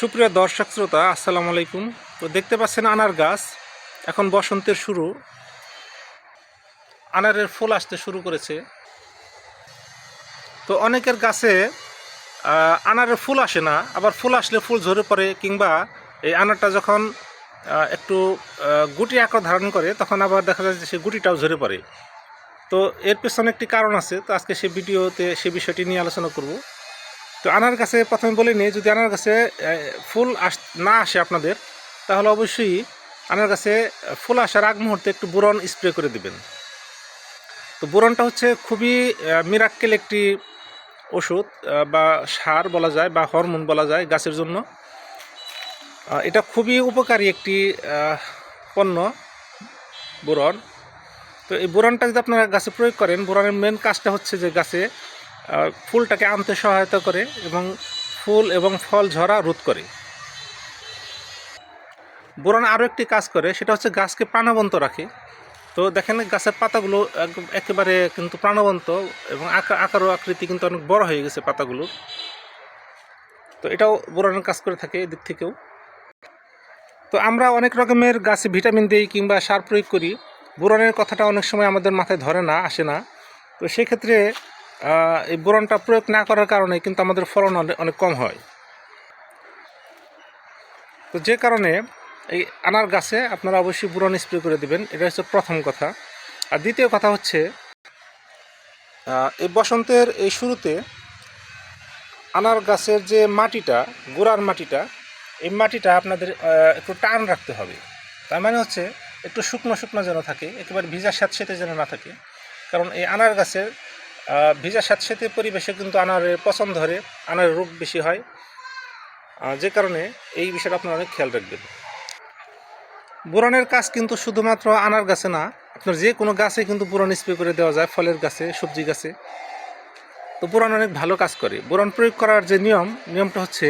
সুপ্রিয় দর্শক শ্রোতা, আসসালামু আলাইকুম। তো দেখতে পাচ্ছেন আনার গাছ, এখন বসন্তের শুরু। আনারের ফুল আসতে শুরু করেছে। তো অনেকের গাছে আনারের ফুল আসে না, আবার ফুল আসলে ফুল ঝরে পড়ে, কিংবা এই আনারটা যখন একটু গুটি আকার ধারণ করে, তখন আবার দেখা যায় যে সে গুটিটাও ঝরে পড়ে। তো এর পেছনে একটি কারণ আছে, তো আজকে সে ভিডিওতে সে বিষয়টি নিয়ে আলোচনা করব। তো আনার গাছে প্রথমে বলে নিই যদি আনার আহ, ফুল আস না আসে আপনাদের তাহলে অবশ্যই আনার কাছে ফুল আসার আগ মুহূর্তে একটু বোরন স্প্রে করে দিবেন। তো বোরনটা হচ্ছে খুবই মিরাক্কেল একটি ওষুধ বা সার বলা যায় বা হরমোন বলা যায় গাছের জন্য। এটা খুবই উপকারী একটি পণ্য বোরন। তো এই বোরনটা যদি আপনারা গাছে প্রয়োগ করেন বোরনের মেন কাজটা হচ্ছে যে গাছে ফুলটাকে আনতে সহায়তা করে এবং ফুল এবং ফল ঝরা রোধ করে। বোরন আরও একটি কাজ করে, সেটা হচ্ছে গাছকে প্রাণবন্ত রাখে। তো দেখেন গাছের পাতাগুলো একেবারে কিন্তু প্রাণবন্ত এবং আকার ও আকৃতি কিন্তু অনেক বড় হয়ে গেছে পাতাগুলো। তো এটাও বোরনের কাজ করে থাকে এদিক থেকেও। তো আমরা অনেক রকমের গাছে ভিটামিন দিই কিংবা সার প্রয়োগ করি। বোরনের কথাটা অনেক সময় আমাদের মাথায় ধরে না, আসে না। তো সেক্ষেত্রে এই বোরনটা প্রয়োগ না করার কারণে কিন্তু আমাদের ফলন অনেক কম হয়। তো যে কারণে এই আনার গাছে আপনারা অবশ্যই বোরন স্প্রে করে দেবেন, এটা হচ্ছে প্রথম কথা। আর দ্বিতীয় কথা হচ্ছে এই বসন্তের এই শুরুতে আনার গাছের যে মাটিটা, গোড়ার মাটিটা, এই মাটিটা আপনাদের একটু টান রাখতে হবে। তার মানে হচ্ছে একটু শুকনো শুকনো যেন থাকে, একেবারে ভিজা স্যাঁতসেঁতে যেন না থাকে। কারণ এই আনার গাছের ভিজা স্যাঁতসেঁতে পরিবেশে কিন্তু আনারের পছন্দ ধরে আনারের রোগ বেশি হয়। যে কারণে এই বিষয়টা আপনারা অনেক খেয়াল রাখবেন। বোরনের কাজ কিন্তু শুধুমাত্র আনার গাছে না, আপনার যে কোনো গাছে কিন্তু বোরন স্প্রে করে দেওয়া যায়, ফলের গাছে, সবজি গাছে। তো বোরন অনেক ভালো কাজ করে। বোরন প্রয়োগ করার যে নিয়ম, নিয়মটা হচ্ছে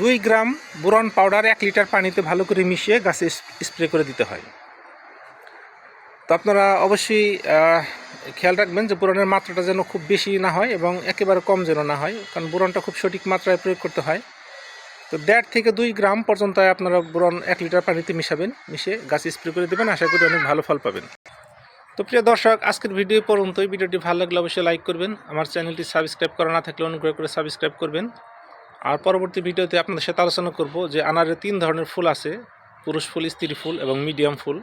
দুই গ্রাম বোরন পাউডার এক লিটার পানিতে ভালো করে মিশিয়ে গাছে স্প্রে করে দিতে হয়। তো আপনারা অবশ্যই খেয়াল রাখবেন যে বোরনের মাত্রাটা যেন খুব বেশি না হয় এবং একেবারে কম যেন না হয়, কারণ বোরনটা খুব সঠিক মাত্রায় প্রয়োগ করতে হয়। তো দেড় থেকে দুই গ্রাম পর্যন্ত আপনারা বোরন এক লিটার পানিতে মিশাবেন, মিশে গাছ স্প্রে করে দেবেন, আশা করি অনেক ভালো ফল পাবেন। তো প্রিয় দর্শক, আজকের ভিডিও পর্যন্ত এই ভিডিওটি ভালো লাগলে অবশ্যই লাইক করবেন। আমার চ্যানেলটি সাবস্ক্রাইব করা না থাকলে অনুগ্রহ করে সাবস্ক্রাইব করবেন। আর পরবর্তী ভিডিওতে আপনাদের সাথে আলোচনা করব যে আনারে তিন ধরনের ফুল আছে, পুরুষ ফুল, স্ত্রী ফুল এবং মিডিয়াম ফুল।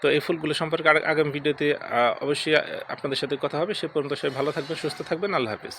তো এই ফুলগুলো সম্পর্কে আগে- আগামী ভিডিওতে অবশ্যই আপনাদের সাথে কথা হবে। সে পর্যন্ত সবাই ভালো থাকবেন, সুস্থ থাকবেন। আল্লাহ হাফিজ।